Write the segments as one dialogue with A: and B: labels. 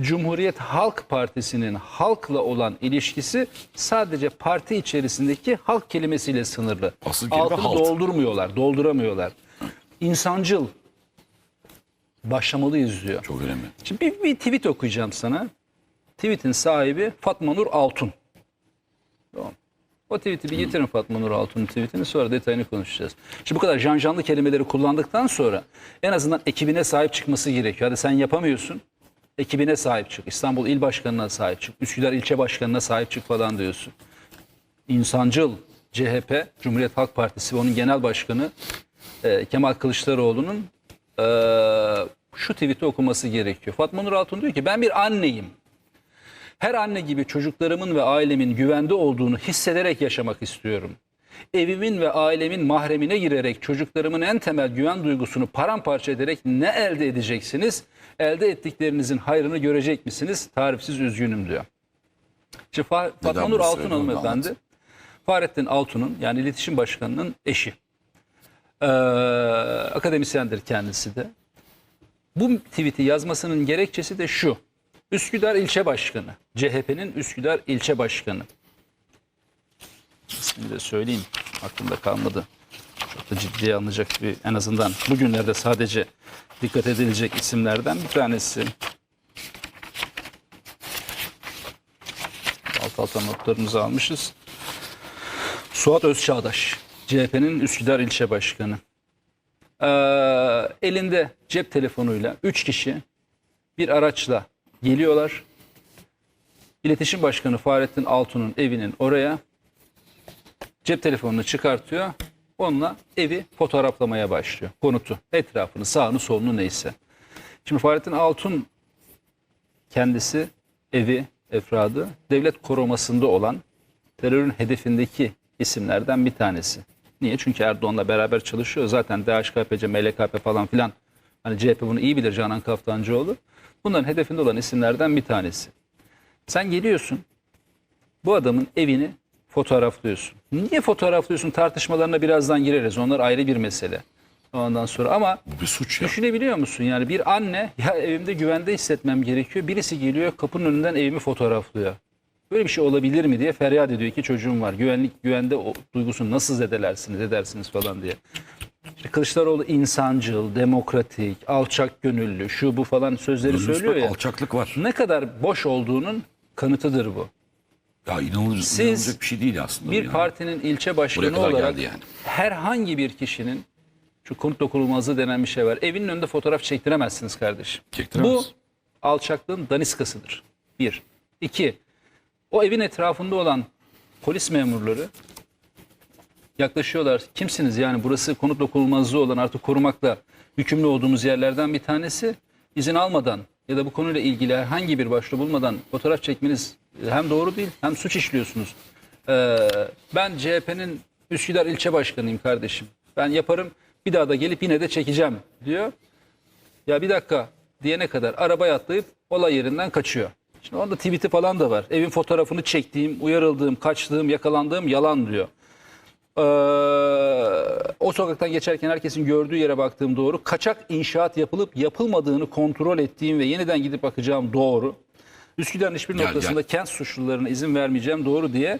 A: Cumhuriyet Halk Partisi'nin halkla olan ilişkisi sadece parti içerisindeki halk kelimesiyle sınırlı.
B: Asıl kelime
A: Altını
B: halt.
A: doldurmuyorlar, dolduramıyorlar. İnsancıl başlamalıyız diyor.
B: Çok önemli.
A: Şimdi bir, bir tweet okuyacağım sana. Tweet'in sahibi Fatma Nur Altun. Tamam. O tweet'i bir getirin Fatma Nur Altun'un tweetini sonra detayını konuşacağız. Şimdi bu kadar janjanlı kelimeleri kullandıktan sonra en azından ekibine sahip çıkması gerekiyor. Hadi sen yapamıyorsun. Ekibine sahip çık. İstanbul İl Başkanı'na sahip çık. Üsküdar İlçe Başkanı'na sahip çık falan diyorsun. İnsancıl CHP, Cumhuriyet Halk Partisi ve onun genel başkanı e, Kemal Kılıçdaroğlu'nun e, şu tweet'i okuması gerekiyor. Fatma Nur Altun diyor ki ben bir anneyim. Her anne gibi çocuklarımın ve ailemin güvende olduğunu hissederek yaşamak istiyorum. Evimin ve ailemin mahremine girerek çocuklarımın en temel güven duygusunu paramparça ederek ne elde edeceksiniz? Elde ettiklerinizin hayrını görecek misiniz? Tarifsiz üzgünüm diyor. Şimdi Fa- Fatma Nur Altun hanımefendi. Fahrettin Altun'un yani iletişim başkanının eşi. Ee, akademisyendir kendisi de. Bu tweet'i yazmasının gerekçesi de şu. Üsküdar ilçe başkanı. CHP'nin Üsküdar ilçe başkanı. İsmini de söyleyeyim. Aklımda kalmadı. Çok da ciddiye alınacak bir en azından bugünlerde sadece dikkat edilecek isimlerden bir tanesi. Alt alta notlarımızı almışız. Suat Özçağdaş. CHP'nin Üsküdar ilçe başkanı. Ee, elinde cep telefonuyla 3 kişi bir araçla geliyorlar. İletişim Başkanı Fahrettin Altun'un evinin oraya cep telefonunu çıkartıyor. Onunla evi fotoğraflamaya başlıyor. Konutu, etrafını, sağını, solunu neyse. Şimdi Fahrettin Altun kendisi evi, efradı devlet korumasında olan terörün hedefindeki isimlerden bir tanesi. Niye? Çünkü Erdoğan'la beraber çalışıyor. Zaten DHKPC, MLKP falan filan. Hani CHP bunu iyi bilir Canan Kaftancıoğlu. Bunların hedefinde olan isimlerden bir tanesi. Sen geliyorsun bu adamın evini fotoğraflıyorsun. Niye fotoğraflıyorsun tartışmalarına birazdan gireriz. Onlar ayrı bir mesele. Ondan sonra ama
B: Bu bir suç ya.
A: Düşünebiliyor musun? Yani bir anne ya evimde güvende hissetmem gerekiyor. Birisi geliyor kapının önünden evimi fotoğraflıyor. Böyle bir şey olabilir mi diye feryat ediyor. İki çocuğum var. Güvenlik, güvende o duygusunu nasıl zedelersiniz, edersiniz falan diye. İşte Kılıçdaroğlu insancıl, demokratik, alçak gönüllü, şu bu falan sözleri
B: Bunun
A: söylüyor
B: nispet
A: ya.
B: alçaklık var.
A: Ne kadar boş olduğunun kanıtıdır bu.
B: Ya inanılacak,
A: Siz
B: inanılacak bir şey değil aslında.
A: Bir
B: yani.
A: partinin ilçe başkanı olarak
B: yani.
A: herhangi bir kişinin şu konut dokunulmazlığı denen bir şey var. Evinin önünde fotoğraf çektiremezsiniz kardeşim.
B: Çektiremez.
A: Bu alçaklığın daniskasıdır. Bir. İki. O evin etrafında olan polis memurları yaklaşıyorlar. Kimsiniz yani burası konut dokunulmazlığı olan artık korumakla yükümlü olduğumuz yerlerden bir tanesi. İzin almadan ya da bu konuyla ilgili herhangi bir başvuru bulmadan fotoğraf çekmeniz hem doğru değil hem suç işliyorsunuz. Ee, ben CHP'nin Üsküdar ilçe başkanıyım kardeşim. Ben yaparım bir daha da gelip yine de çekeceğim diyor. Ya bir dakika diyene kadar arabaya atlayıp olay yerinden kaçıyor. Şimdi onda tweet'i falan da var. Evin fotoğrafını çektiğim, uyarıldığım, kaçtığım, yakalandığım yalan diyor. Ee, o sokaktan geçerken herkesin gördüğü yere baktığım doğru. Kaçak inşaat yapılıp yapılmadığını kontrol ettiğim ve yeniden gidip bakacağım doğru. Üsküdar'ın hiçbir
B: Gel,
A: noktasında
B: gel.
A: kent suçlularına izin vermeyeceğim doğru diye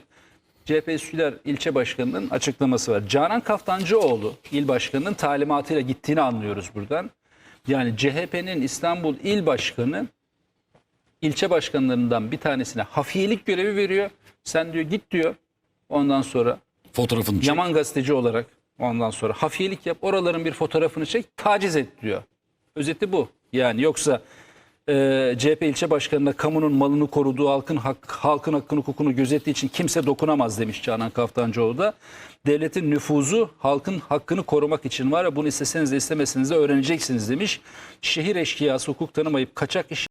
A: CHP Üsküdar ilçe başkanının açıklaması var. Canan Kaftancıoğlu il başkanının talimatıyla gittiğini anlıyoruz buradan. Yani CHP'nin İstanbul il başkanı ilçe başkanlarından bir tanesine hafiyelik görevi veriyor. Sen diyor git diyor. Ondan sonra
B: Fotoğrafını çek.
A: Yaman gazeteci olarak ondan sonra hafiyelik yap oraların bir fotoğrafını çek taciz et diyor. Özeti bu. Yani yoksa e, CHP ilçe başkanına kamunun malını koruduğu halkın hak, halkın hakkını hukukunu gözettiği için kimse dokunamaz demiş Canan Kaftancıoğlu da. Devletin nüfuzu halkın hakkını korumak için var ya bunu isteseniz de istemeseniz de öğreneceksiniz demiş. Şehir eşkıyası hukuk tanımayıp kaçak iş